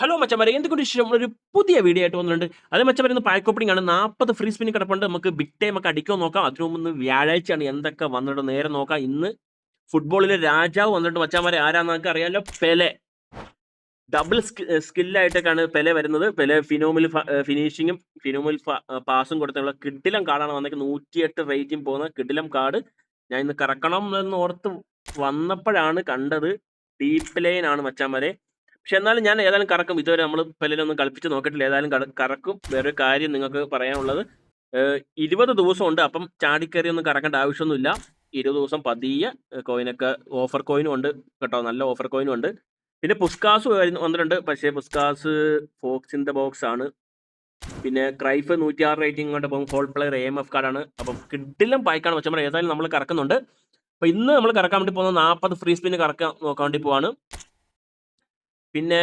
Hello മച്ചന്മാരെ എന്തൊക്കെ ഇഷ്ടം ഒരു പുതിയ വീഡിയോ ആയിട്ട് വന്നിട്ടുണ്ട്. അത് മച്ചന്മാരെ ഇന്ന് പാക്ക് ഓപ്പണിംഗ് ആണ് നാൽപ്പത് ഫ്രീ സ്പിന്നിൽ കിടപ്പുണ്ട്. നമുക്ക് ബിഗ് ടൈം ഒക്കെ അടിക്കാൻ നോക്കാം. അതിനു മുമ്പ് വ്യാഴാഴ്ചയാണ് എന്തൊക്കെ വന്നിട്ട് നേരെ നോക്കാം. ഇന്ന് ഫുട്ബോളിലെ രാജാവ് വന്നിട്ട് മച്ചന്മാരെ ആരാന്ന് നമുക്ക് അറിയാലോ? പെലെ. ഡബിൾ സ്കില്ലായിട്ടൊക്കെയാണ് പെലെ വരുന്നത്. പെലെ ഫിനോമിൽ ഫിനിഷിങ്ങും ഫിനോമിൽ പാസും കൊടുത്തുള്ള കിഡിലം കാർഡാണ് വന്നേക്കുന്നത് നൂറ്റിയെട്ട് റേറ്റിംഗ് പോകുന്ന കിഡിലം കാർഡ്. ഞാൻ ഇന്ന് കറക്കണം എന്ന് ഓർത്ത് വന്നപ്പോഴാണ് കണ്ടത്. ഡീപ്പ് ലൈൻ ആണ് മച്ചാന്മാരെ പക്ഷെ എന്നാലും ഞാൻ ഏതായാലും കറക്കും. ഇതുവരെ നമ്മൾ പെല്ലിലൊന്നും കളിപ്പിച്ച് നോക്കിയിട്ടില്ല. ഏതായാലും കറക്കും. വേറൊരു കാര്യം നിങ്ങൾക്ക് പറയാനുള്ളത്. ഇരുപത് ദിവസം ഉണ്ട് അപ്പം ചാടിക്കറി ഒന്നും കറക്കേണ്ട ആവശ്യമൊന്നുമില്ല. ഇരുപത് ദിവസം പതിയെ കോയിനൊക്കെ ഓഫർ കോയിനും ഉണ്ട് കേട്ടോ. നല്ല ഓഫർ കോയിനും ഉണ്ട്. പിന്നെ പുസ്കാസ് വന്നിട്ടുണ്ട്. പക്ഷേ പുസ്കാസ് ഫോക്സിന്റെ ബോക്സ് ആണ്. പിന്നെ ക്രൈഫ് നൂറ്റി ആറ് റേറ്റിംഗ് കൊണ്ട് പോകും whole player A M F കാർഡാണ് അപ്പം കിഡിലും പായ്ക്കാണ്. വെച്ചാൽ ഏതായാലും നമ്മൾ കറക്കുന്നുണ്ട്. അപ്പം ഇന്ന് നമ്മൾ കറക്കാൻ വേണ്ടി പോകുന്നത് നാൽപ്പത് ഫ്രീ സ്പിന് കറക്കാൻ നോക്കാൻ വേണ്ടി പോവാണ്. പിന്നെ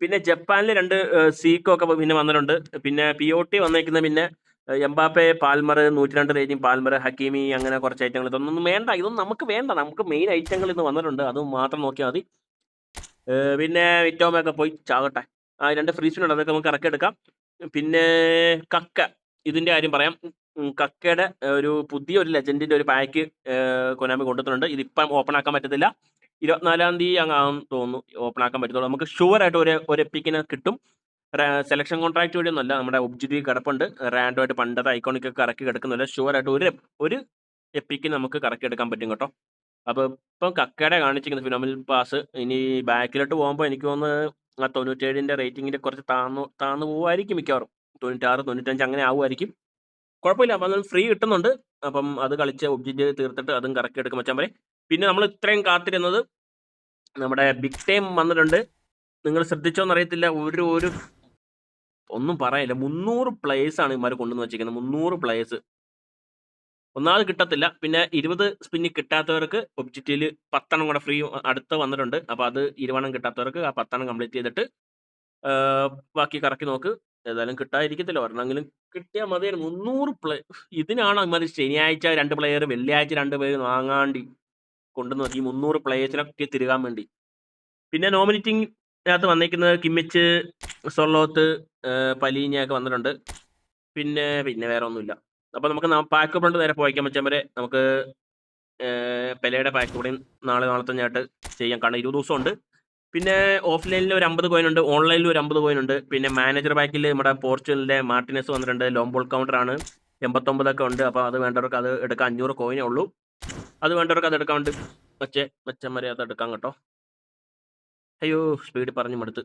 പിന്നെ ജപ്പാനിൽ രണ്ട് സീക്കോ ഒക്കെ പിന്നെ വന്നിട്ടുണ്ട്. പിന്നെ പി ഒ ടി വന്നേക്കുന്ന പിന്നെ എംബാപ്പെ പാൽമർ നൂറ്റി രണ്ട് റേറ്റിംഗ് പാൽമർ ഹക്കീമി അങ്ങനെ കുറച്ച് ഐറ്റങ്ങൾ ഇതൊന്നും വേണ്ട ഇതൊന്നും നമുക്ക് വേണ്ട. നമുക്ക് മെയിൻ ഐറ്റങ്ങൾ ഇന്ന് വന്നിട്ടുണ്ട്. അത് മാത്രം നോക്കിയാൽ മതി. പിന്നെ വിറ്റോമൊക്കെ പോയി ചാകട്ടെ ആ രണ്ട് ഫ്രീ ഉണ്ട് അതൊക്കെ നമുക്ക് ഇറക്കിയെടുക്കാം പിന്നെ കക്ക. ഇതിന്റെ കാര്യം പറയാം. കക്കയുടെ ഒരു പുതിയ ഒരു ലെജൻഡിന്റെ ഒരു പാക്ക് കൊനാമി കൊണ്ടുവന്നിട്ടുണ്ട്. ഇതിപ്പം ഓപ്പൺ ആക്കാൻ പറ്റത്തില്ല. ഇരുപത്തിനാലാം തീയതി അങ്ങ് തോന്നുന്നു ഓപ്പൺ ആക്കാൻ പറ്റത്തുള്ളൂ. നമുക്ക് ഷുവർ ആയിട്ട് ഒരു ഒരു എപ്പിക്കിന് കിട്ടും. സെലക്ഷൻ കോൺട്രാക്ട് വഴി ഒന്നുമല്ല നമ്മുടെ ഒബ്ജിറ്റി കിടപ്പുണ്ട്. റാൻഡോ ആയിട്ട് പണ്ടത്തെ ഐക്കോണിക് ഒക്കെ കറക്കി കിടക്കുന്നില്ല ഷുവർ ആയിട്ട് ഒരു ഒരു എപ്പിക്ക് നമുക്ക് കറക്കി എടുക്കാൻ പറ്റും കേട്ടോ. അപ്പോൾ ഇപ്പം കക്കയുടെ കാണിച്ചിരിക്കുന്ന ഫിനോമിൽ പാസ് ഇനി ബാക്കിലോട്ട് പോകുമ്പോൾ എനിക്ക് തോന്നുന്നു ആ തൊണ്ണൂറ്റേഴിന്റെ റേറ്റിങ്ങിന്റെ കുറച്ച് താന്നു താന്നു പോകുമായിരിക്കും മിക്കവാറും. തൊണ്ണൂറ്റാറ് തൊണ്ണൂറ്റഞ്ച് അങ്ങനെ ആവുമായിരിക്കും. കുഴപ്പമില്ല അപ്പം അത് ഫ്രീ കിട്ടുന്നുണ്ട്. അപ്പം അത് കളിച്ച് ഒബ്ജിറ്റ് തീർത്തിട്ട് അതും കറക്കി എടുക്കും വെച്ചാൽ വരെ പിന്നെ നമ്മൾ ഇത്രയും കാത്തിരുന്നത് നമ്മുടെ ബിഗ് ടൈം വന്നിട്ടുണ്ട്. നിങ്ങൾ ശ്രദ്ധിച്ചോന്ന് അറിയത്തില്ല ഒരു ഒരു ഒന്നും പറയില്ല. മുന്നൂറ് പ്ലേയേഴ്സ് ആണ് ഇമാർ കൊണ്ടുവന്ന് വെച്ചിരിക്കുന്നത്. മുന്നൂറ് പ്ലേയേഴ്സ് ഒന്നാമത് കിട്ടത്തില്ല. പിന്നെ ഇരുപത് സ്പിന്ന് കിട്ടാത്തവർക്ക് ഒബ്ജക്റ്റിൽ പത്തെണ്ണം കൂടെ ഫ്രീ അടുത്ത് വന്നിട്ടുണ്ട്. അപ്പോൾ അത് ഇരുവണ്ണം കിട്ടാത്തവർക്ക് ആ പത്തെണ്ണം കംപ്ലീറ്റ് ചെയ്തിട്ട് ബാക്കി കറക്കി നോക്ക്. ഏതായാലും കിട്ടാതിരിക്കത്തില്ല. ഒരെണ്ണമെങ്കിലും കിട്ടിയാൽ മതിയായിരുന്നു. മുന്നൂറ് പ്ലേ ഇതിനാണ് ഇമാർ ശനിയാഴ്ച രണ്ട് പ്ലെയർ വെള്ളിയാഴ്ച രണ്ട് പേര് വാങ്ങാണ്ടി? കൊണ്ടുവന്ന് ഈ മുന്നൂറ് പ്ലേയേഴ്സിനൊക്കെ തിരുകാൻ വേണ്ടി. പിന്നെ നോമിനേറ്റിംഗിനകത്ത് വന്നിരിക്കുന്നത് കിമ്മിച്ച് സൊള്ളോത്ത് പലീനിയൊക്കെ വന്നിട്ടുണ്ട്. പിന്നെ പിന്നെ വേറെ ഒന്നുമില്ല. അപ്പോൾ നമുക്ക് പാക്ക് കൊണ്ട് നേരെ പോയിക്കാൻ പറ്റാൻ വരെ. നമുക്ക് പെലയുടെ പാക്ക് കൂടെയും നാളെ നാളെ തന്നെ ആയിട്ട് ചെയ്യാം. കാരണം ഇരുപത് ദിവസം ഉണ്ട് പിന്നെ ഓഫ്ലൈനിൽ ഒരു അമ്പത് കോയിൻ ഉണ്ട്. ഓൺലൈനിൽ ഒരു അമ്പത് കോയിൻ ഉണ്ട്. പിന്നെ മാനേജർ ബാക്കിൽ നമ്മുടെ പോർച്ചുഗലിന്റെ മാർട്ടിനസ് വന്നിട്ടുണ്ട്. ലോംബോൾ കൗണ്ടർ ആണ്. എൺപത്തൊമ്പതൊക്കെ ഉണ്ട്. അപ്പോൾ അത് വേണ്ടവർക്ക് അത് എടുക്കാൻ അഞ്ഞൂറ് കോയിനേ ഉള്ളൂ. അത് വേണ്ടവർക്ക് അത് എടുക്കാണ്ട് മച്ചേ വെച്ചമ്മരെ അത് എടുക്കാം കേട്ടോ. അയ്യോ സ്പീഡ് പറഞ്ഞു മടുത്ത്.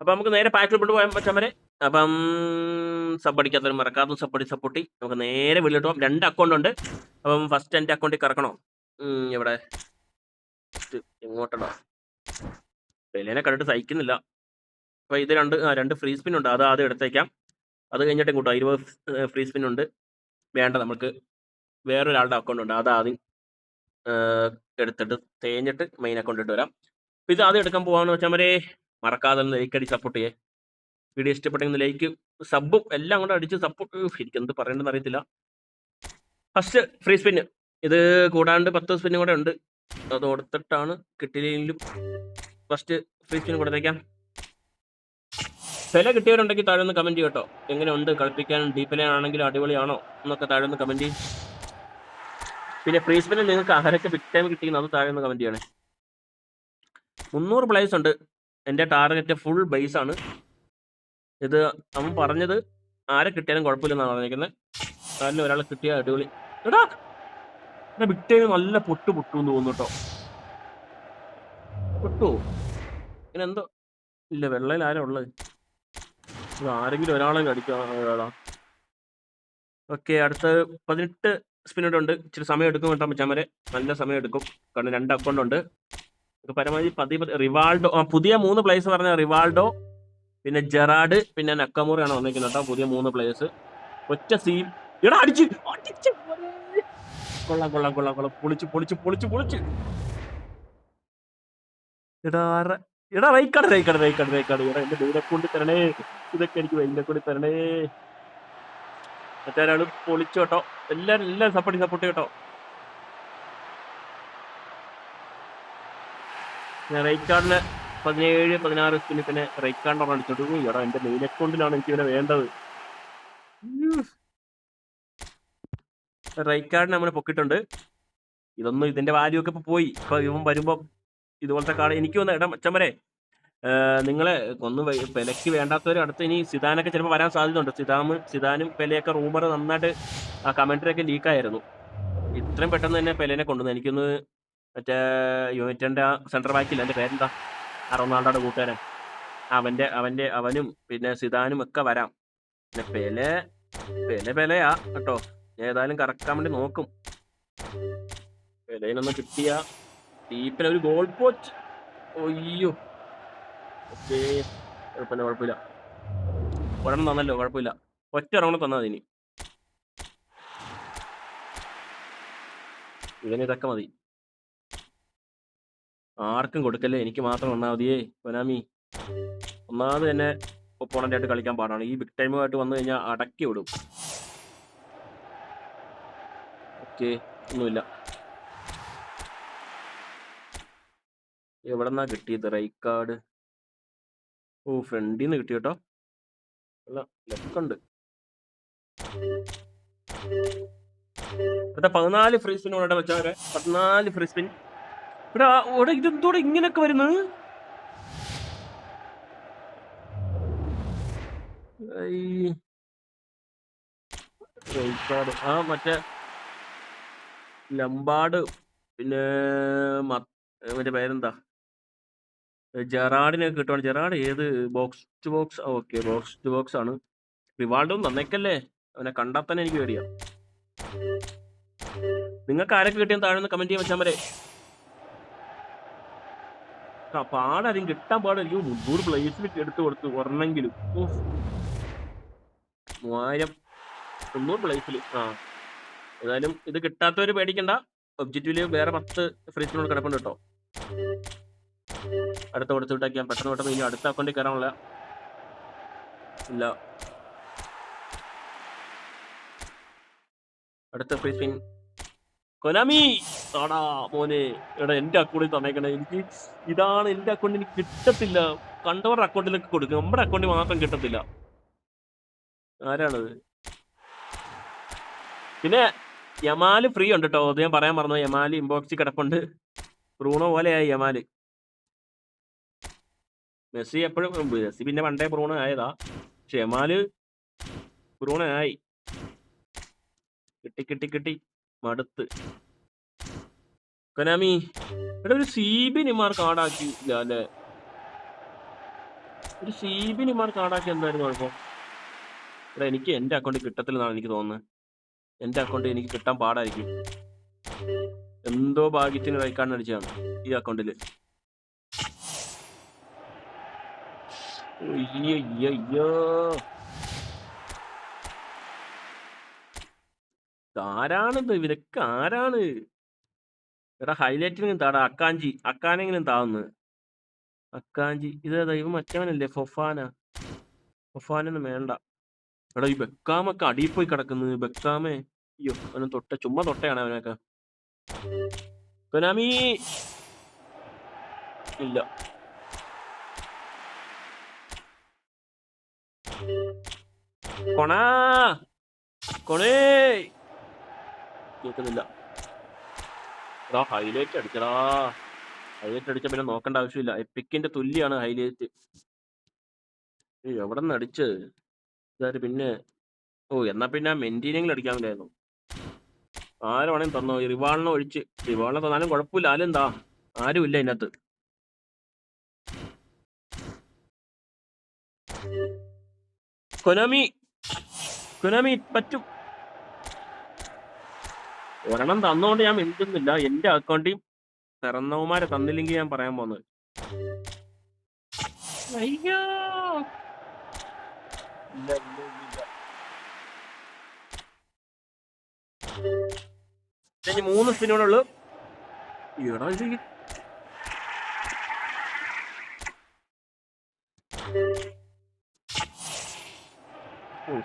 അപ്പം നമുക്ക് നേരെ പാക്കിൽ കൊണ്ട് പോയാൽ വെച്ചമ്മരെ അപ്പം സബ് അടിക്കാത്തവരും സബ്ബടി സപ്പോർട്ടി നമുക്ക് നേരെ വീട്ടിലോട്ട് പോകാം. രണ്ട് അക്കൗണ്ട് ഉണ്ട്. അപ്പം ഫസ്റ്റ് എന്റെ അക്കൗണ്ടിൽ കറക്കണോ? ഇവിടെ. എവിടെ വെലേനെ എങ്ങോട്ടടാ കണ്ടിട്ട് സഹിക്കുന്നില്ല. അപ്പൊ ഇത് രണ്ട് ആ രണ്ട് ഫ്രീ സ്പിൻ ഉണ്ട്. അത് ആദ്യം എടുത്തേക്കാം. അത് കഴിഞ്ഞിട്ട് ഇങ്ങോട്ടോ ഇരുപത് ഫ്രീ സ്പിൻ ഉണ്ട്. വേണ്ട നമുക്ക് വേറൊരാളുടെ അക്കൗണ്ട് ഉണ്ട്. അത് ആദ്യം എടുത്തിട്ട് തേഞ്ഞിട്ട് മെയിൻ അക്കൗണ്ട് ഇട്ട് വരാം. ഇത് ആദ്യം എടുക്കാൻ പോവാന്ന് വെച്ചാൽ മരേ മറക്കാതെ ഒന്ന് ലൈക്ക് അടി സപ്പോർട്ട് ചെയ്യേ. വീഡിയോ ഇഷ്ടപ്പെട്ടെങ്കിൽ ലൈക്ക് സബും എല്ലാം കൂടെ അടിച്ച് സപ്പോർട്ട് എനിക്ക് എന്ത് പറയണ്ടെന്ന് അറിയത്തില്ല. ഫസ്റ്റ് ഫ്രീ സ്പിൻ ഇത് കൂടാണ്ട് പത്ത് സ്പിന്നും കൂടെ ഉണ്ട്. അത് കൊടുത്തിട്ടാണ് കിട്ടിയില്ലെങ്കിലും ഫസ്റ്റ് ഫ്രീ സ്പിൻ കൊടുത്തേക്കാം. ചില കിട്ടിയവരുണ്ടെങ്കിൽ താഴെ ഒന്ന് കമന്റ് ചെയ്യട്ടോ എങ്ങനെയുണ്ട്? കളിപ്പിക്കാൻ ഡീപ്പ് ലൈൻ ആണെങ്കിലും അടിപൊളിയാണോ? എന്നൊക്കെ താഴെ ഒന്ന് കമന്റ് ചെയ്യും. പിന്നെ ഫ്രീ നിങ്ങൾക്ക് ആരൊക്കെ ബിഗ് ടൈം കിട്ടിയെന്ന് അത് താഴെ ഒന്ന് കമന്റ് ചെയ്യണേ. മുന്നൂറ് പ്ലേസ് ഉണ്ട്. എന്റെ ടാർഗറ്റ് ഫുൾ ബേസ് ആണ്. ഇത് അവൻ പറഞ്ഞത് ആരെ കിട്ടിയാലും കുഴപ്പമില്ലെന്നാണ് പറഞ്ഞിരിക്കുന്നത് കാരണം ഒരാളെ കിട്ടിയ അടിപൊളി. എടാ! എടാ ബിഗ് ടൈം നല്ല പൊട്ട് പൊട്ടു എന്ന് തോന്നുന്നു കേട്ടോ പൊട്ടു? ഇങ്ങനെ എന്തോ? ഇല്ല വെള്ളയിൽ ആരാ ഉള്ളത്? ഇത് ആരെങ്കിലും ഒരാളെ കടിക്കാ ഓക്കെ അടുത്ത പതിനെട്ട് സ്പിന്നോട് ഉണ്ട് ഇച്ചിരി സമയം എടുക്കും കേട്ടോ മച്ചാമരെ നല്ല സമയം എടുക്കും. കാരണം രണ്ട് അക്കൗണ്ട് ഉണ്ട്. പരമാവധി പതി റിവാൾഡോ പുതിയ മൂന്ന് പ്ലേസ് പറഞ്ഞ റിവാൾഡോ പിന്നെ ജെറാഡ് പിന്നെ നക്കമൂറാണ് വന്നിരിക്കുന്നത് കേട്ടോ പുതിയ മൂന്ന് പ്ലേസ് ഒറ്റ സീം എടാ അടിച്ച്. അടിച്ച്. കൊള്ളാം കൊള്ളാം കൊള്ളാം കൊള്ളാം. പൊളിച്ച് പൊളിച്ച് പൊളിച്ച് പൊളിച്ച്. എടാ റൈക്കാട് റൈക്കാട് റൈക്കാട് റൈക്കാട് എടാ എന്റെ ദൂരെ കൊണ്ട് തരണേ. ഇതൊക്കെ എനിക്ക് വെയിലെ കൂടി തരണേ. മറ്റൊരാൾ പൊളിച്ചു കേട്ടോ. എല്ലാരും എല്ലാരും സപ്പോർട്ട് സപ്പോർട്ട് കേട്ടോ. ഞാൻ കാർഡിന് പതിനേഴ് പതിനാറ് സ്പിന് പിന്നെ റൈക്കാണ്ടർ അടിച്ചിട്ട് "ഉയ്യ് എടാ എന്റെ മെയിൻ അക്കൗണ്ടിലാണ് എനിക്ക് ഇവനെ വേണ്ടത്. റൈക്കാർഡിനെ നമ്മൾ പൊക്കിട്ടുണ്ട് ഇതൊന്നും ഇതിന്റെ വാല്യൂ ഒക്കെ ഇപ്പൊ പോയി. ഇപ്പൊ ഇവൻ വരുമ്പോ ഇതുപോലത്തെ കാർഡ് എനിക്ക് വന്ന ഇടം മച്ചമ്പരെ നിങ്ങളെ ഒന്ന് പെലയ്ക്ക് വേണ്ടാത്തവർ അടുത്ത് ഇനി സിദാനൊക്കെ ചിലപ്പോൾ വരാൻ സാധ്യതയുണ്ട്. സിദാമും സിദാനും പെലയൊക്കെ റൂമർ നന്നായിട്ട് ആ കമന്ററി ഒക്കെ ലീക്കായിരുന്നു ഇത്രയും പെട്ടെന്ന് തന്നെ പെലേനെ കൊണ്ടുവന്നു. എനിക്കൊന്ന് മറ്റേ യുണൈറ്റഡിന്റെ സെൻട്രൽ ബാക്കില്ല എന്റെ പേരെന്താ? ആ റൊണാൾഡോയുടെ കൂട്ടുകാരൻ. അവന്റെ അവന്റെ അവനും പിന്നെ സിദാനും ഒക്കെ വരാം. പിന്നെ പെലെ പെലെ പെലയാ കേട്ടോ. ഏതായാലും കറക്കാൻ വേണ്ടി നോക്കും. പെലേനൊന്ന് കിട്ടിയ. ഡീപ്പിൽ ഒരു ഗോൾ പോസ്റ്റ് ഓക്കേ കുഴപ്പമില്ല കുഴപ്പമില്ല. ഒരെണ്ണം തന്നല്ലോ കുഴപ്പമില്ല. ഒറ്റ ഒരെണ്ണം തന്നാൽ മതി ഇനി. ഇവന് ഇതൊക്കെ മതി. ആർക്കും കൊടുക്കല്ലേ? എനിക്ക് മാത്രം വന്നാൽ മതിയേ കൊനാമി ഒന്നാമത് തന്നെ ഒപ്പോണന്റ് ആയിട്ട് കളിക്കാൻ പാടാണ്. ഈ ബിഗ് ടൈമുമായിട്ട് വന്നു കഴിഞ്ഞാൽ അടക്കി വിടും. ഓക്കെ ഒന്നുമില്ല. എവിടെന്നാ കിട്ടിയത്? റൈക്കാർഡ് ഓ ഫ്രണ്ടിൽ നിന്ന് കിട്ടി കേട്ടോ അല്ല ലെഫ്റ്റ് ഇവിടെ പതിനാല് ഫ്രീ സ്പിൻ ഇവിടെ വെച്ചവരെ. പതിനാല് ഫ്രീ സ്പിൻ. ഇവിടെ ഇവിടെ ഇതെന്തോടെ ഇങ്ങനെയൊക്കെ വരുന്നത് ആ മറ്റേ ലംബാട് പിന്നെ മറ്റേ പേരെന്താ? ജെറാഡിനെ കിട്ടുവാണ്. ജെറാഡ് ഏത് box to box? Okay. Box to box ആണ്. റിവാൾഡും നന്നേക്കല്ലേ? അവനെ കണ്ടാൽ തന്നെ എനിക്ക് പേടിയാ. നിങ്ങൾക്ക് ആരൊക്കെ കിട്ടിയെന്ന് താഴെ കമന്റ് ചെയ്യാൻ വെച്ചാൽ വരെ പാടാരും കിട്ടാൻ പാടായിരിക്കും മുന്നൂറ് പ്ലേസിൽ എടുത്തു കൊടുത്തു ഒരെണ്ണെങ്കിലും. മൂവായിരം മുന്നൂറ് പ്ലേസിൽ ആ. ഏതായാലും ഇത് കിട്ടാത്തവര് പേടിക്കണ്ട. ഒബ്ജക്റ്റീവിൽ വേറെ പത്ത് ഫ്രീസിനോട് കിടപ്പുണ്ട് കേട്ടോ. അടുത്ത കൊടുത്ത് വിട്ടാക്കിയാൽ പെട്ടെന്ന് പെട്ടെന്ന് ഇനി അടുത്ത അക്കൗണ്ടിൽ കയറാനുള്ള ഇല്ല. അടുത്ത ഫ്രീ കൊനാമി! ആടാ മോനെ. എടാ എന്റെ അക്കൗണ്ടിൽ തന്നേക്കണേ. എനിക്ക് ഇതാണ് എന്റെ അക്കൗണ്ടിൽ എനിക്ക് കിട്ടത്തില്ല. കണ്ടവരുടെ അക്കൗണ്ടിലേക്ക് കൊടുക്കും. നമ്മുടെ അക്കൗണ്ടിൽ മാത്രം കിട്ടത്തില്ല. ആരാണത്? പിന്നെ യമാൽ ഫ്രീ ഉണ്ട് കേട്ടോ അത് ഞാൻ പറയാൻ മറന്നു യമാൽ ഇൻബോക്സിൽ കിടപ്പുണ്ട്. ബ്രൂണോ പോലെയായി യമാൽ. മെസ്സി എപ്പോഴും മെസ്സി പിന്നെ പണ്ടേ ബ്രൂണോ ആയതാ. പക്ഷെ എമാൽ ബ്രൂണോ ആയി. കിട്ടി കിട്ടി കിട്ടി. മടുത്ത്. കൊനാമി ഇവിടെ ഒരു സീബി നിമാർ കാർഡാക്കി അല്ലേ? ഒരു സീബി നിമാർ കാർഡാക്കി എന്തായിരുന്നു കുഴപ്പം? ഇവിടെ എനിക്ക് എന്റെ അക്കൗണ്ടിൽ കിട്ടത്തില്ലെന്നാണ് എനിക്ക് തോന്നുന്നത് എന്റെ അക്കൗണ്ടിൽ എനിക്ക് കിട്ടാൻ പാടായിരിക്കും. എന്തോ ഭാഗ്യത്തിന് റൈക്കാർഡ് അടിച്ചാണ് ഈ അക്കൗണ്ടിൽ അയ്യോ ആരാണിത് ഇവരൊക്കെ ആരാണ്? എടാ ഹൈലൈറ്റിനും താടാ അക്കാഞ്ചി. അക്കാനെങ്കിലും താന്ന്. അക്കാഞ്ചി ഇത് ദൈവം മറ്റവനല്ലേ? ഫൊഫാന. ഫൊഫാനൊന്നും വേണ്ട. എടാ ഈ ബെക്കാമൊക്കെ അടിയിൽ പോയി കിടക്കുന്നത്. ബെക്കാമേ. അയ്യോ അവനും തൊട്ട ചുമ്മാ തൊട്ടയാണ് അവനൊക്കെ. ഇല്ല. കൊണാ. കൊണേ. കേൾക്കുന്നില്ല ഹൈലൈറ്റ് അടിച്ചടാ. ഹൈലൈറ്റ് അടിച്ച പിന്നെ നോക്കേണ്ട ആവശ്യമില്ല. എപ്പിക്കിന്റെ തുല്യാണ് ഹൈലൈറ്റ് എവിടെ നിന്ന് അടിച്ചത് ഇതാര് പിന്നെ? ഓ എന്നാ പിന്നെ മെന്റീനെങ്കിലും അടിക്കാൻ വില്ലായിരുന്നു ആരെ വേണേലും തന്നോ? റിവാളിനെ ഒഴിച്ച്. റിവാളിനെ തന്നാലും കുഴപ്പമില്ല. ആരെന്താ ആരുമില്ല അതിനകത്ത് കൊനാമി കൊനാമി പറ്റും. ഒരെണ്ണം തന്നോണ്ട് ഞാൻ മിണ്ടുന്നില്ല. എന്റെ അക്കൗണ്ടിൽ പിറന്നവന്മാരെ തന്നില്ലെങ്കിൽ ഞാൻ പറയാൻ പോകുന്നത്. അയ്യോ. മൂന്ന് സ്പിന്നോടുള്ളൂ എടാ ഇത് ഈ- ഓ.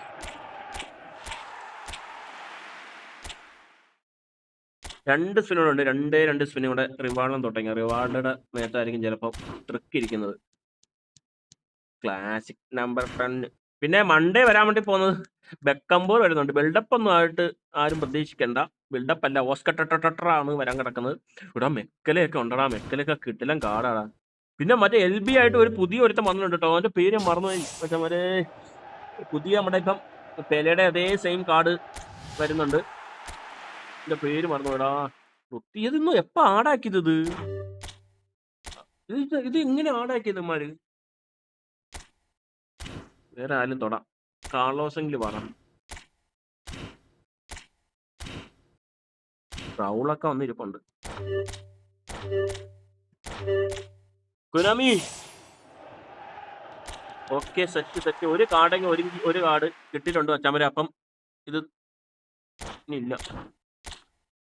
രണ്ട് സ്പിന്നുണ്ട് രണ്ടേ രണ്ട് സ്പിന്നും കൂടെ റിവാർഡിലും തുടങ്ങി റിവാർഡുടെ മേത്തായിരിക്കും ചിലപ്പോൾ ട്രിക്ക് ഇരിക്കുന്നത്. ക്ലാസിക് നമ്പർ ടെൻ പിന്നെ മൺഡേ വരാൻ വേണ്ടി പോകുന്നത് ബെക്കംബോർ വരുന്നുണ്ട്. ബിൽഡപ്പ് ഒന്നും ആയിട്ട് ആരും പ്രതീക്ഷിക്കേണ്ട. ബിൽഡപ്പ് അല്ല. ഓസ്കട്ടാണ് വരാൻ കിടക്കുന്നത്. ഇവിടെ മെക്കലയൊക്കെ ഉണ്ടടാ. മെക്കലൊക്കെ കിട്ടില്ല കാടാടാ. പിന്നെ മറ്റേ എൽ ബി ആയിട്ട് ഒരു പുതിയ ഒരുത്തം വന്നിട്ടുണ്ട് കേട്ടോ അവന്റെ പേര് മറന്നു പക്ഷെ മറ്റേ പുതിയ നമ്മുടെ ഇപ്പം പെലയുടെ അതേ സെയിം കാർഡ് വരുന്നുണ്ട്. എന്റെ പേര് മറന്നുപോയടാ. ഇതൊന്നും എപ്പ ആടാക്കിയത്? ഇത് ഇത് എങ്ങനെ ആടാക്കിയത് ഇമാര് വേറെ ആരും തൊടാം. കാർലോസെങ്കിലും പറ. റൗളൊക്കെ വന്നിരിപ്പുണ്ട്. കുനാമി! Okay set set. ഒരു കാർഡെങ്കിൽ ഒരു ഒരു കാർഡ് കിട്ടിയിട്ടുണ്ട് ചമര അപ്പം ഇത് ഇല്ല.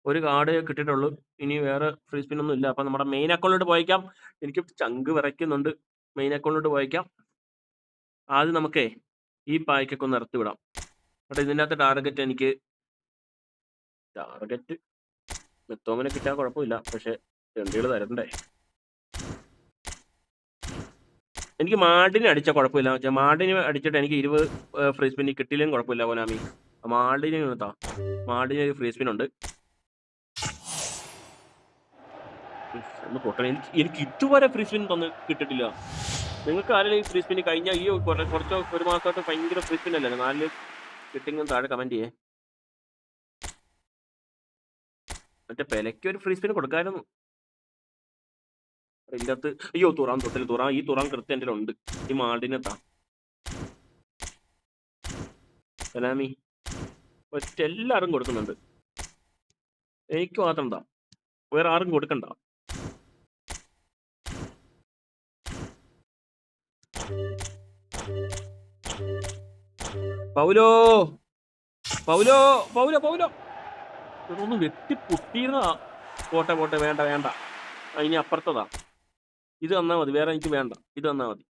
ഒരു കാർഡ് കിട്ടിയിട്ടുള്ളൂ. ഇനി വേറെ ഫ്രീ സ്പിൻ ഒന്നും ഇല്ല. അപ്പൊ നമ്മുടെ മെയിൻ അക്കൗണ്ടിലോട്ട് പോയിക്കാം. എനിക്ക് ചങ്ക് വിറയ്ക്കുന്നുണ്ട്. മെയിൻ അക്കൗണ്ടിലോട്ട് പോയിക്കാം. ആദ്യം നമുക്കേ ഈ പായ്ക്കൊക്കെ ഒന്ന് ഇറത്തി വിടാം. എന്നിട്ട് ഇതിന്റെ അകത്ത് ടാർഗറ്റ് എനിക്ക് ടാർഗറ്റ് മെത്തോമിനെ കിട്ടാൻ കുഴപ്പമില്ല. പക്ഷെ രണ്ടികൾ തരണ്ടേ. എനിക്ക് മാഡിനെ അടിച്ച കുഴപ്പമില്ല. മാഡിന് അടിച്ചിട്ട് എനിക്ക് ഇരുപത് ഫ്രീ സ്പിൻ കിട്ടിയില്ലെങ്കിൽ കുഴപ്പമില്ല കൊനാമി മാഡിന് നിർത്താ മാഡിന് ഒരു ഫ്രീ സ്പിൻ ഉണ്ട്. ഒന്ന് പൊട്ടണം. എനിക്ക് എനിക്ക് ഇതുവരെ ഫ്രീ സ്പിൻ തന്ന് കിട്ടിട്ടില്ല നിങ്ങൾക്ക് ആരെങ്കിലും ഫ്രീ സ്പിൻ കഴിഞ്ഞ ഈ കുറ- കുറച്ച് ഒരു മാസമായിട്ട് ഭയങ്കര ഫ്രീ സ്പിൻ അല്ലേ നാല് കിട്ടിങ്ങും താഴെ കമന്റ് ചെയ്യേ. മറ്റേ പെലയ്ക്ക് ഒരു ഫ്രീ സ്പിൻ കൊടുക്കാമായിരുന്നു എന്റെ അകത്ത് അയ്യോ തുറാൻ തൊട്ടിൽ തുറാൻ ഈ തുറാൻ കൃത്യം എന്റെ ഉണ്ട് ഈ മാടിനെത്താ. സലാമി. ഒറ്റ എല്ലാവരും കൊടുക്കുന്നുണ്ട്. എനിക്ക് മാത്രം താ. വേറെ ആരും കൊടുക്കണ്ട. Paulo Paulo Paulo Paulo. ഒന്ന് വെട്ടി പൊട്ടിയിരുന്നതാ പോട്ടെ പോട്ടെ വേണ്ട വേണ്ട. ഇനി അപ്പുറത്തതാ. ഇത് തന്നാൽ മതി. വേറെ എനിക്ക് വേണ്ട. ഇത് തന്നാൽ മതി.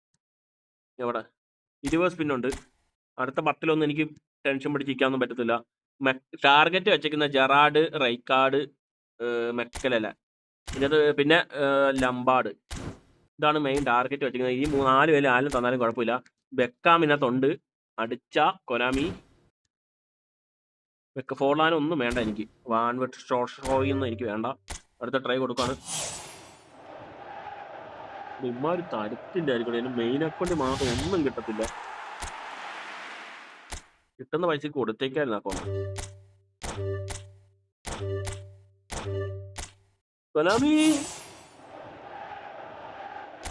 എവിടെ? ഇരുപത് സ്പിന്നുണ്ട് അടുത്ത പത്തിലൊന്നും എനിക്ക് ടെൻഷൻ പിടിച്ചിരിക്കാനൊന്നും പറ്റത്തില്ല. ടാർഗറ്റ് വെച്ചേക്കുന്ന ജെറാഡ് റൈക്കാർഡ് മെക്കലല്ല ഇതിനകത്ത് പിന്നെ ഏർ, ലംബാർഡ് ഇതാണ് മെയിൻ ടാർഗറ്റ് വെച്ചിരിക്കുന്നത് ഈ മൂന്നാൽ നാല് പേര് ആരും തന്നാലും കുഴപ്പമില്ല. ബെക്കാം ഇതിനകത്തുണ്ട്. അടിച്ച കൊനാമി. വെക്ക ലാൻ ഒന്നും വേണ്ട എനിക്ക്. വാൻവെട്ട് ഷോർട്ട് ഒന്നും എനിക്ക് വേണ്ട. അടുത്ത ട്രൈ കൊടുക്കാണ്. ഇമ്മാര് തരത്തിന്റെ ആയിരിക്കും അതിന് മെയിൻ അക്കൗണ്ട് മാത്രം ഒന്നും കിട്ടത്തില്ല. കിട്ടുന്ന പൈസക്ക് കൊടുത്തേക്കായിരുന്നു അക്കൗണ്ട് കൊനാമി!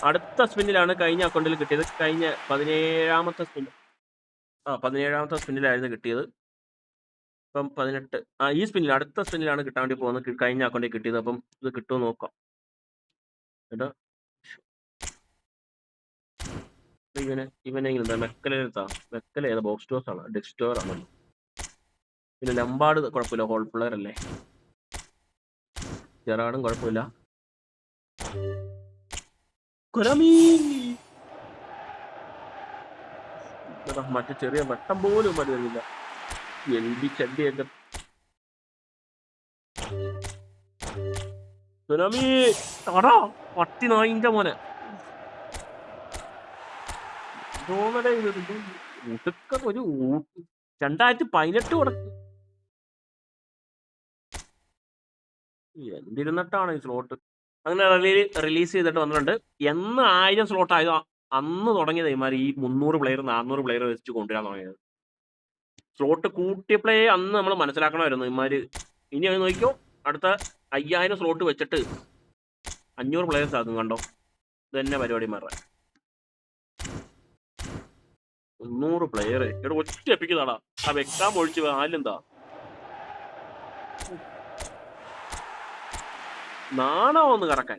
അടുത്ത സ്പിന്നിലാണ് കഴിഞ്ഞ അക്കൗണ്ടിൽ കിട്ടിയത്. കഴിഞ്ഞ പതിനേഴാമത്തെ സ്പിൻ ആ പതിനേഴാമത്തെ സ്പിന്നിലായിരുന്നു കിട്ടിയത്. അപ്പം പതിനെട്ട് ആ ഈ സ്പിന്നിൽ അടുത്ത സ്പിന്നിലാണ് കിട്ടാൻ വേണ്ടി പോകുന്നത്. കഴിഞ്ഞ അക്കൗണ്ടിൽ കിട്ടിയത്. അപ്പം ഇത് കിട്ടുമോ നോക്കാം. കേട്ടോ ഇവനെ ഇവനെങ്കിലും എന്താ മെക്കലെടുത്താ മെക്കല ഏതാ? ബോക്സ് ടോസ് ആണ്? ഡെക്സ് സ്റ്റോർ ആണല്ലോ പിന്നെ ലംബാട് കുഴപ്പമില്ല. ഹോൾ പ്ലെയർ അല്ലേ? ജെറാഡും കുഴപ്പമില്ല. കൊലമീ എടാ, മറ്റേ ചെറിയ വട്ടം പോലും വരുന്നില്ല എൽ ബി ചണ്ടിയൊക്കെ സുനാമി! അടാ പട്ടി നായിന്റെ മോനെ ഒരു രണ്ടായിരത്തി പതിനെട്ട് കൊടുക്കും എന്തിരുന്നിട്ടാണ് ഈ സ്ലോട്ട് അങ്ങനെ റിലീസ് ചെയ്തിട്ട് വന്നിട്ടുണ്ട്. എന്ന് ആയിരം സ്ലോട്ട് ആയതോ. അന്ന് തുടങ്ങിയത് ഇമാർ ഈ മുന്നൂറ് പ്ലെയർ നാനൂറ് പ്ലെയർ വെച്ച് കൊണ്ടുവരാൻ തുടങ്ങിയത്. സ്ലോട്ട് കൂട്ടിയപ്പോഴേ അന്ന് നമ്മൾ മനസ്സിലാക്കണമായിരുന്നു ഇമാർ ഇനി അത് നോക്കിയോ അടുത്ത അയ്യായിരം സ്ലോട്ട് വെച്ചിട്ട് അഞ്ഞൂറ് പ്ലെയേഴ്സ് ആക്കും കണ്ടോ? ഇത് തന്നെ പരിപാടി മാറാൻ മുന്നൂറ് പ്ലെയർ ഇവിടെ ഒറ്റ എപ്പിക്കുന്നതാടാ ആ വെക്കാൻ ഒഴിച്ച് ആലെന്താ നാണോ ഒന്ന് കറക്കാൻ?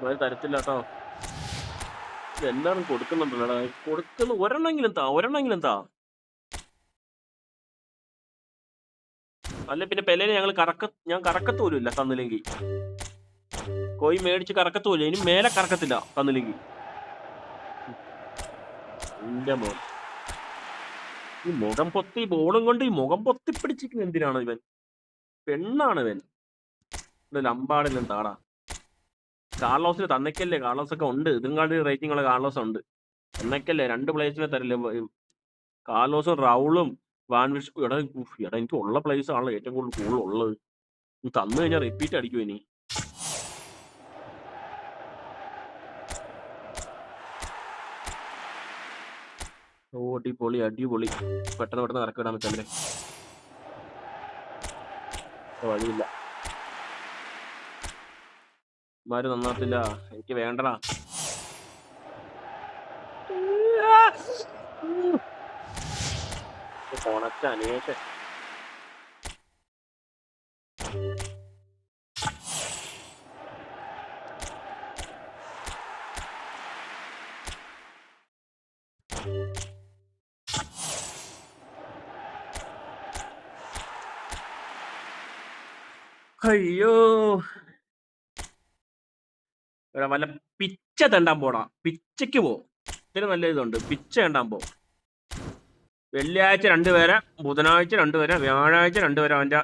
ഒരു തരത്തില്ല കേട്ടോ എല്ലാരും കൊടുക്കുന്നുണ്ടല്ലോ കൊടുക്കുന്ന ഒരെണ്ണെങ്കിലും താ ഒരെണ്ണെങ്കിലും താ. അല്ല പിന്നെ പെലേനെ ഞങ്ങൾ കറക്ക ഞാൻ കറക്കത്ത് പോലും ഇല്ല തന്നില്ലെങ്കിൽ കോയി മേടിച്ച് കറക്കത്ത് പോലും ഇനി മേലെ കറക്കത്തില്ല തന്നില്ലെങ്കിൽ എന്റെ മോൻ. ഈ മുഖം പൊത്തി ബോളും കൊണ്ട് ഈ മുഖം പൊത്തി പിടിച്ചിരിക്കുന്ന എന്തിനാണ് ഇവൻ? പെണ്ണാണ് ഇവൻ ഇത് ലമ്പാടിലും താടാ കാർലോസിന് തന്നയ്ക്കല്ലേ കാർലോസ് ഒക്കെ ഉണ്ട്. ഇതും കാണി റേറ്റിംഗ് ഉള്ള കാർലോസ് ഉണ്ട്. തന്നയ്ക്കല്ലേ രണ്ട് പ്ലേസിനെ തരല്ലേ? കാർലോസും റൗളും വാൻവിഷ് എടാ എടാ എനിക്ക് ഉള്ള പ്ലേസ് ആണല്ലോ ഏറ്റവും കൂടുതൽ കൂടുതൽ ഉള്ളത് തന്നു കഴിഞ്ഞാൽ റിപ്പീറ്റ് അടിക്കും ഇനി? ഓ അടിപൊളി അടിപൊളി. പെട്ടെന്ന് പെട്ടെന്ന് ഇറക്കി വിടാൻ പറ്റാമല്ലേ വഴിയില്ല. മാര് നന്നാത്തില്ല എനിക്ക് വേണ്ടടാ. കൊണച്ച അനേഷ അയ്യോ. വല്ല പിച്ച തെണ്ടാൻ പോടാ പിച്ചയ്ക്ക് പോ. ഇതിന് നല്ല ഇതുണ്ട്. പിച്ച തെണ്ടാൻ പോ. വെള്ളിയാഴ്ച രണ്ടുപേരെ ബുധനാഴ്ച രണ്ടുപേരെ വ്യാഴാഴ്ച രണ്ടുപേരെ അവന്റെ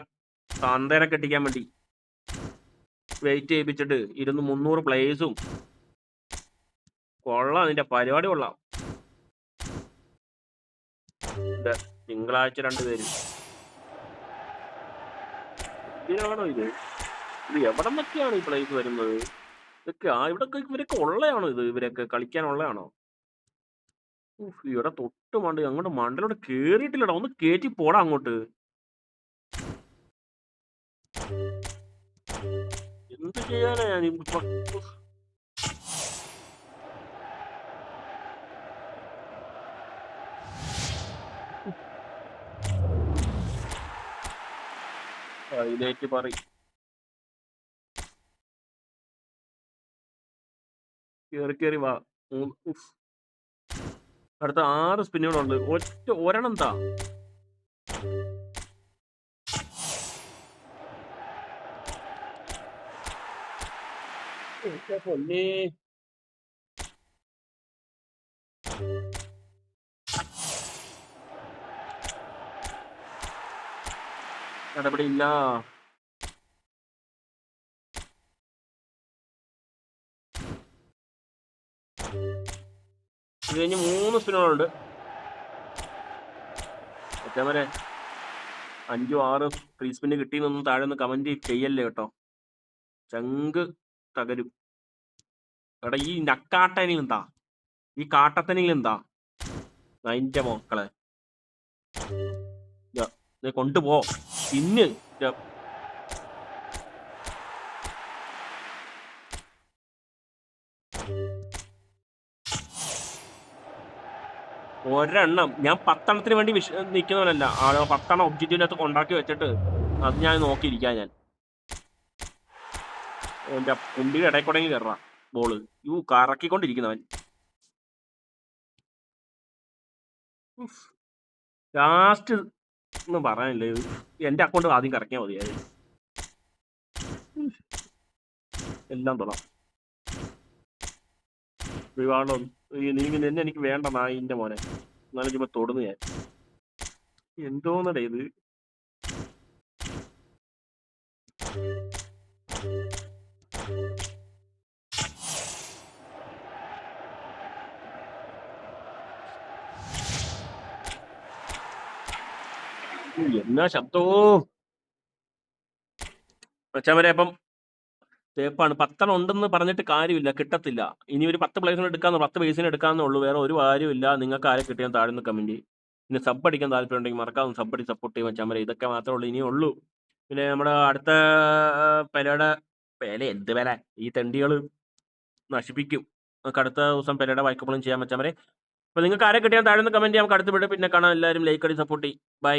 തന്തേനെ കെട്ടിക്കാൻ വേണ്ടി വെയിറ്റ് ചെയ്യിപ്പിച്ചിട്ട് ഇരുന്ന് മുന്നൂറ് പ്ലേസും കൊള്ളാം. അതിന്റെ പരിപാടി കൊള്ളാം. തിങ്കളാഴ്ച രണ്ടുപേരും. ഇതിനാണോ ഇത്? ഇത് എവിടെ നിന്നൊക്കെയാണ് ഈ പ്ലേസ് വരുന്നത്? ഇതൊക്കെ ആ ഇവിടെ ഇവരൊക്കെ ഉള്ളയാണോ ഇത്? ഇവരൊക്കെ കളിക്കാനുള്ളയാണോ ഉഫ്, ഇവിടെ തൊട്ട് മണ്ട് അങ്ങോട്ട് മണ്ടലോട്ട് കേറിയിട്ടില്ലടാ. ഒന്ന് കേറ്റി പോടാ അങ്ങോട്ട്. എന്ത് ചെയ്യാനാ ഞാൻ ഇതിലേക്ക് പറയും. കേറി കേറി വാ. അടുത്ത ആറ് സ്പിന്നുകളുണ്ട്. ഒറ്റ ഒരെണ്ണം താ. പൊന്നേ. നടപടിയില്ല. ഇത് കഴിഞ്ഞ് മൂന്ന് സ്പിന്നുകളുണ്ട് ഒറ്റമരെ അഞ്ചും ആറ് ഫ്രീ സ്പിന്ന് കിട്ടിയെന്നൊന്നും താഴെ ഒന്ന് കമന്റ് ചെയ്യല്ലേ കേട്ടോ. ചങ്ക് തകരും. എടാ ഈ നക്കാട്ടനിൽ എന്താ? ഈ കാട്ടത്തനിൽ എന്താ? അതിന്റെ മക്കളെ. കൊണ്ടുപോ. ഇന്ന് ഒരെണ്ണം. ഞാൻ പത്തെണ്ണത്തിന് വേണ്ടി വിഷ നിൽക്കുന്നവനല്ല ആളോ പത്തെണ്ണം ഒബ്ജക്റ്റീവിനകത്ത് ഉണ്ടാക്കി വെച്ചിട്ട് അത് ഞാൻ നോക്കിയിരിക്കാം ഞാൻ. എന്റെ കുണ്ടിയുടെ ഇടയിൽ കൂടെ കയറാം ബോൾ യു കറക്കിക്കൊണ്ടിരിക്കുന്നവൻ. ലാസ്റ്റ് ഒന്നും പറയാനില്ല. എന്റെ അക്കൗണ്ട് ആദ്യം കറക്കിയാൽ മതിയായിരുന്നു എല്ലാം തൊടാം. വിവാഹം നീ നിന്നെ എനിക്ക് വേണ്ട നായിന്റെ മോനെ. എന്നാലും ചുമ്മാ തൊടുന്നു ഞാൻ. എന്തോന്നടേ ഇത്? എന്നാ ശബ്ദവും മച്ചാമരെ അപ്പം തേപ്പാണ് പത്തെണ്ണം ഉണ്ടെന്ന് പറഞ്ഞിട്ട് കാര്യമില്ല. കിട്ടത്തില്ല. ഇനി ഒരു പത്ത് പ്ലേസിന് എടുക്കാന്ന് പത്ത് പേസിന് എടുക്കാന്നേ ഉള്ളൂ. വേറെ ഒരു കാര്യമില്ല. നിങ്ങൾക്ക് ആരെ കിട്ടിയാൽ താഴെ നിന്ന് കമന്റ് പിന്നെ സബ് അടിക്കാൻ താല്പര്യം ഉണ്ടെങ്കിൽ മറക്കാതെ സബ് അടി സപ്പോർട്ട് ചെയ്യാൻ ചമര ഇതൊക്കെ മാത്രമേ ഉള്ളൂ ഇനിയേ ഉള്ളൂ. പിന്നെ നമ്മുടെ അടുത്ത പെലയുടെ പെല എന്ത് പെല ഈ തണ്ടികൾ നശിപ്പിക്കും. നമുക്ക് അടുത്ത ദിവസം പെലയുടെ വായ്ക്കപ്പളും ചെയ്യാൻ മച്ചാമരെ അപ്പൊ നിങ്ങൾക്ക് ആരെ കിട്ടിയാൽ താഴെ നിന്ന് കമന്റ് ചെയ്യാം. നമുക്ക് അടുത്ത വിടും പിന്നെ കാണാം. എല്ലാവരും ലൈക്ക് അടി സപ്പോർട്ട് ചെയ്യും. ബൈ